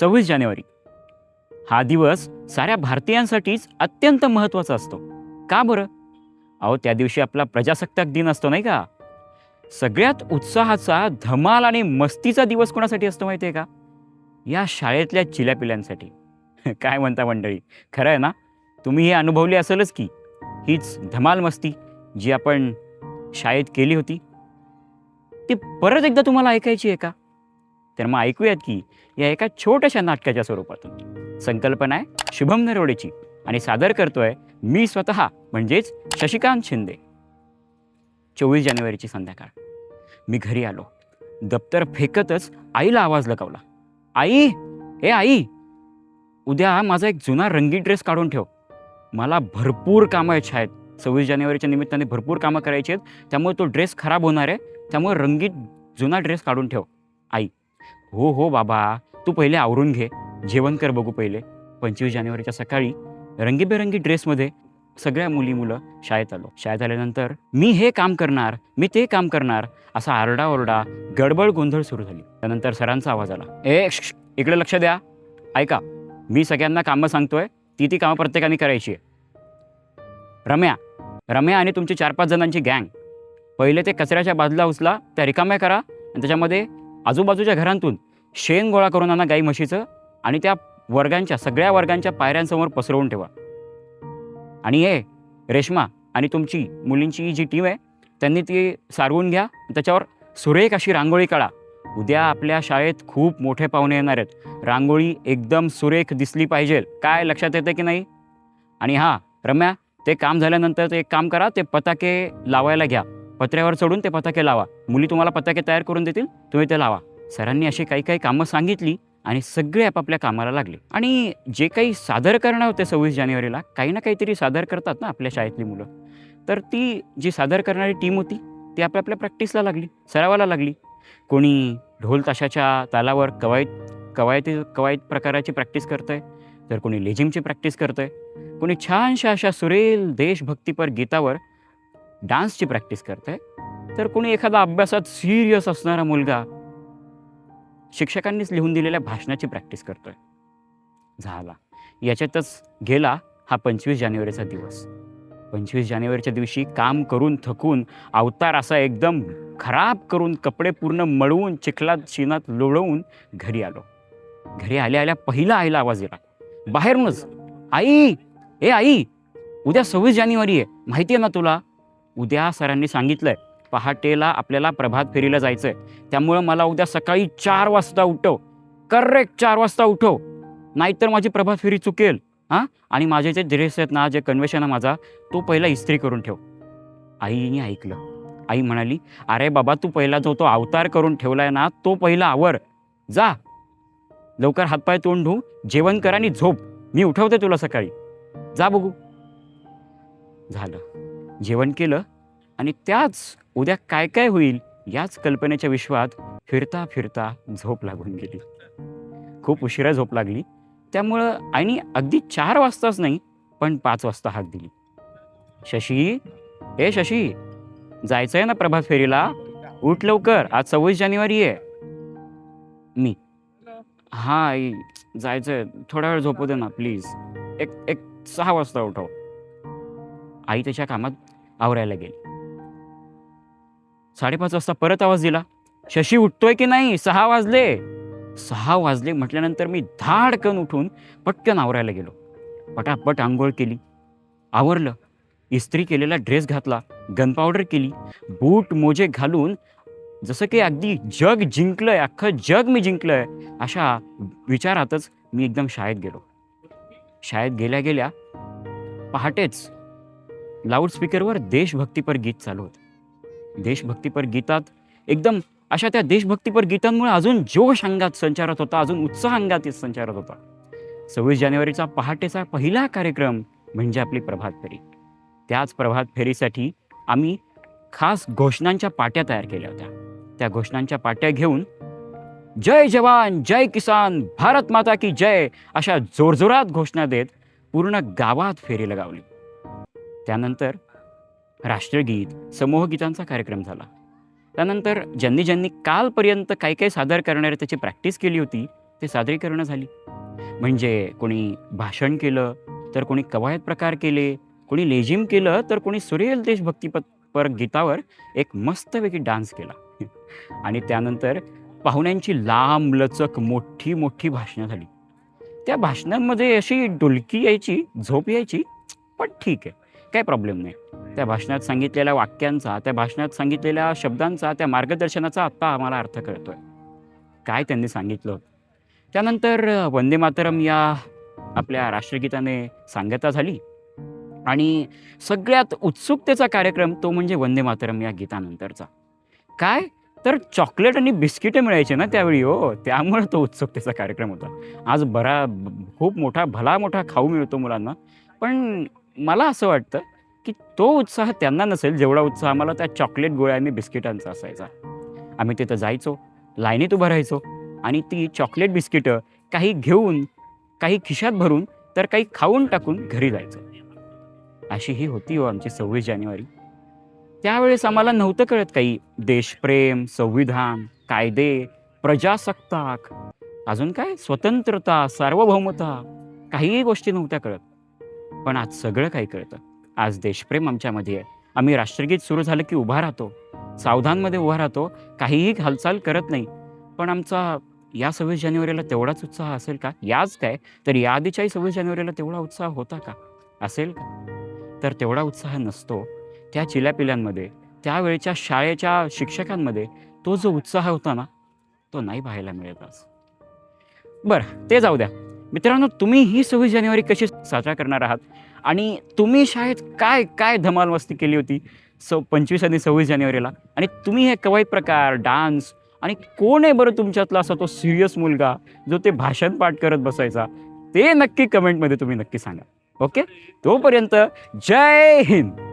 सव्वीस जानेवारी. हा दिवस साऱ्या भारतीयांसाठीच अत्यंत महत्त्वाचा असतो. का बरं? अहो त्या दिवशी आपला प्रजासत्ताक दिन असतो नाही का? सगळ्यात उत्साहाचा धमाल आणि मस्तीचा दिवस कोणासाठी असतो माहिती आहे का? या शाळेतल्या चिल्यापिल्यांसाठी. काय म्हणता मंडळी? खरं आहे ना? तुम्ही हे अनुभवले असेलच की हीच धमाल मस्ती जी आपण शाळेत केली होती. ती परत एकदा तुम्हाला ऐकायची आहे का? तर मग ऐकूयात की या एका छोट्याशा नाटकाच्या स्वरूपातून. संकल्पना आहे शुभम नरोडेची आणि सादर करतोय मी स्वतः म्हणजेच शशिकांत शिंदे. चोवीस जानेवारीची संध्याकाळ. मी घरी आलो. दप्तर फेकतच आईला आवाज लगावला. आई ए आई उद्या माझा एक जुना रंगीत ड्रेस काढून ठेव. मला भरपूर कामं आहेत. शाळेत सव्वीस जानेवारीच्या निमित्ताने भरपूर कामं करायची आहेत. त्यामुळे तो ड्रेस खराब होणार आहे. त्यामुळे रंगीत जुना ड्रेस काढून ठेव. आई हो हो बाबा. तू पहिले आवरून घे. जेवण कर बघू पहिले. पंचवीस जानेवारीच्या सकाळी रंगीबेरंगी ड्रेसमध्ये सगळ्या मुली मुलं शाळेत आलो. शाळेत आल्यानंतर मी हे काम करणार मी ते काम करणार असा आरडाओरडा गडबड गोंधळ सुरू झाली. त्यानंतर सरांचा आवाज आला. ए इकडे लक्ष द्या. ऐका मी सगळ्यांना कामं सांगतोय ती ती कामं प्रत्येकाने करायची आहे. रम्या रम्या आणि तुमची चार पाच जणांची गँग. पहिले ते कचऱ्याच्या बाजूला उचला त्या रिकाम्या करा आणि त्याच्यामध्ये आजूबाजूच्या घरांतून शेण गोळा करून आणा गाई म्हशीचं आणि त्या वर्गांच्या सगळ्या वर्गांच्या पायऱ्यांसमोर पसरवून ठेवा. आणि हे रेश्मा आणि तुमची मुलींची जी टीम आहे त्यांनी ती सारवून घ्या. त्याच्यावर सुरेख अशी रांगोळी काढा. उद्या आपल्या शाळेत खूप मोठे पाहुणे येणार आहेत. रांगोळी एकदम सुरेख दिसली पाहिजे. काय लक्षात येतं की नाही? आणि हां रम्या ते काम झाल्यानंतर ते एक काम करा ते पताके लावायला घ्या. पत्र्यावर चढून ते पताके लावा. मुली तुम्हाला पताके तयार करून देतील तुम्ही ते लावा. सरांनी अशी काही काही कामं सांगितली आणि सगळे आपापल्या कामाला लागले. आणि जे काही सादर करणार होते सव्वीस जानेवारीला काही ना काहीतरी सादर करतात ना आपल्या शाळेतली मुलं. तर ती जी सादर करणारी टीम होती ती आपल्या आपल्या प्रॅक्टिसला लागली सरावाला लागली. कोणी ढोल ताशाच्या तालावर कवायत कवायती कवायत प्रकाराची प्रॅक्टिस करतंय तर कोणी लेझिमची प्रॅक्टिस करतंय. कोणी छानशा अशा सुरेल देशभक्तीपर गीतावर डान्सची प्रॅक्टिस करतंय. तर कोणी एखादा अभ्यासात सिरियस असणारा मुलगा शिक्षकांनीच लिहून दिलेल्या भाषणाची प्रॅक्टिस करतोय. झाला. याच्यातच गेला हा पंचवीस जानेवारीचा दिवस. पंचवीस जानेवारीच्या दिवशी काम करून थकून अवतार असा एकदम खराब करून कपडे पूर्ण मळवून चिखलात शिनात लोळवून घरी आलो. घरी आल्या आल्या पहिला आईला आवाज दिला बाहेरूनच आई! ए आई! उद्या सव्वीस जानेवारी आहे. माहिती आहे ना तुला? उद्या सरांनी सांगितलंय पहाटेला आपल्याला प्रभात फेरीला जायचं आहे त्यामुळं मला उद्या सकाळी चार वाजता उठव. करेक्ट चार वाजता उठव. नाहीतर माझी प्रभात फेरी चुकेल. हां? आणि माझे जे ड्रेस आहेत ना जे कन्वेशन आहे माझा तो पहिला इस्त्री करून ठेव. आईने ऐकलं. आई म्हणाली अरे बाबा तू पहिला जो तो अवतार करून ठेवलाय ना तो पहिला आवर. जा. लवकर हातपाय तोंड धू. जेवण कर आणि झोप. मी उठवते तुला सकाळी. जा बघू. झालं. जेवण केलं. आणि त्याच उद्या काय काय होईल याच कल्पनेच्या विश्वात फिरता फिरता झोप लागून गेली. खूप उशिरा झोप लागली. त्यामुळं आईने अगदी चार वाजताच नाही पण पाच वाजता हाक दिली. शशी ए शशी जायचं आहे ना प्रभात फेरीला? उठ लवकर आज सव्वीस जानेवारी आहे. मी. हा आई जायचं आहे थोडा वेळ झोपू दे ना प्लीज. एक एक सहा वाजता उठव. आई त्याच्या कामात आवरायला गेली. साडेपाच वाजता परत आवाज दिला. शशी उठतोय की नाही? सहा वाजले. सहा वाजले म्हटल्यानंतर मी धाडकन उठून पटकन आवरायला गेलो. पटापट आंघोळ केली. आवरलं. इस्त्री केलेला ड्रेस घातला. गन पावडर केली. बूट मोजे घालून जसं की अगदी जग जिंकलंय अख्खं जग मी जिंकलंय अशा विचारातच मी एकदम शाळेत गेलो. शाळेत गेल्या गेल्या पहाटेच लाऊडस्पीकरवर देशभक्तीपर गीत चालू होतं. देशभक्तीपर गीतात एकदम अशा त्या देशभक्तीपर गीतांमुळे अजून जोश अंगात संचारत होता अजून उत्साह अंगात संचारत होता. सव्वीस जानेवारीचा पहाटेचा पहिला कार्यक्रम म्हणजे आपली प्रभात फेरी. त्याच प्रभात फेरीसाठी आम्ही खास घोषणांच्या पाट्या तयार केल्या होत्या. त्या घोषणांच्या पाट्या घेऊन जय जवान जय किसान भारत माता की जय अशा जोरजोरात घोषणा देत पूर्ण गावात फेरी लगावली. त्यानंतर राष्ट्रगीत समूहगीतांचा कार्यक्रम झाला. त्यानंतर ज्यांनी ज्यांनी कालपर्यंत काही काही सादर करणारे त्याची प्रॅक्टिस केली होती ते सादरीकरणं झाली. म्हणजे कोणी भाषण केलं तर कोणी कवायत प्रकार केले कोणी लेझिम केलं तर कोणी सुरेल देशभक्तीपर पर गीतावर एक मस्तपैकी डान्स केला. आणि त्यानंतर पाहुण्यांची लांब लचक मोठी मोठी भाषणं झाली. त्या भाषणांमध्ये अशी डुलकी यायची झोप यायची पण ठीक आहे. काही प्रॉब्लेम नाही. त्या भाषणात सांगितलेल्या वाक्यांचा त्या भाषणात सांगितलेल्या शब्दांचा त्या मार्गदर्शनाचा आत्ता आम्हाला अर्थ कळतोय. काय त्यांनी सांगितलं? होतं त्यानंतर वंदे मातरम या आपल्या राष्ट्रगीताने सांगता झाली. आणि सगळ्यात उत्सुकतेचा कार्यक्रम तो म्हणजे वंदे मातरम या गीतानंतरचा. काय? तर चॉकलेट आणि बिस्किटे मिळायचे ना त्यावेळी हो. त्यामुळे तो उत्सुकतेचा कार्यक्रम होता. आज बरा खूप मोठा भला मोठा खाऊ मिळतो मुलांना. पण मला असं वाटतं की तो उत्साह त्यांना नसेल जेवढा उत्साह आम्हाला त्या चॉकलेट गोळ्या आणि बिस्किटांचा असायचा. आम्ही तिथं जायचो लाईनीत उभं राहायचो आणि ती चॉकलेट बिस्किटं काही घेऊन काही खिशात भरून तर काही खाऊन टाकून घरी जायचो. अशी ही होती हो आमची सव्वीस जानेवारी. त्यावेळेस आम्हाला नव्हतं कळत काही देशप्रेम संविधान कायदे प्रजासत्ताक अजून काय? स्वतंत्रता सार्वभौमता काहीही गोष्टी नव्हत्या कळत. पण आज सगळं काही कळतं. आज देशप्रेम आमच्यामध्ये आहे. आम्ही राष्ट्रगीत सुरू झालं की उभा राहतो. सावधानमध्ये उभा राहतो. काहीही हालचाल करत नाही. पण आमचा या सव्वीस जानेवारीला तेवढाच उत्साह असेल का? याच काय? तर या आधीच्याही सव्वीस जानेवारीला तेवढा उत्साह होता का? असेल का? तर तेवढा उत्साह नसतो. त्या चिल्यापिल्यांमध्ये त्यावेळच्या शाळेच्या शिक्षकांमध्ये तो जो उत्साह होता ना तो नाही पाहायला मिळत आज. बरं ते जाऊ द्या. मित्रांनो तुम्ही ही सव्वीस जानेवारी कशी साजरा करणार आहात? आणि तुम्ही शाळेत काय काय धमाल मस्ती केली होती स पंचवीस आणि सव्वीस जानेवारीला? आणि तुम्ही हे कवायत प्रकार डान्स आणि कोण आहे बरं तुमच्यातला असा तो सिरियस मुलगा जो ते भाषण पाठ करत बसायचा? ते नक्की कमेंटमध्ये तुम्ही नक्की सांगा. ओके? तोपर्यंत जय हिंद!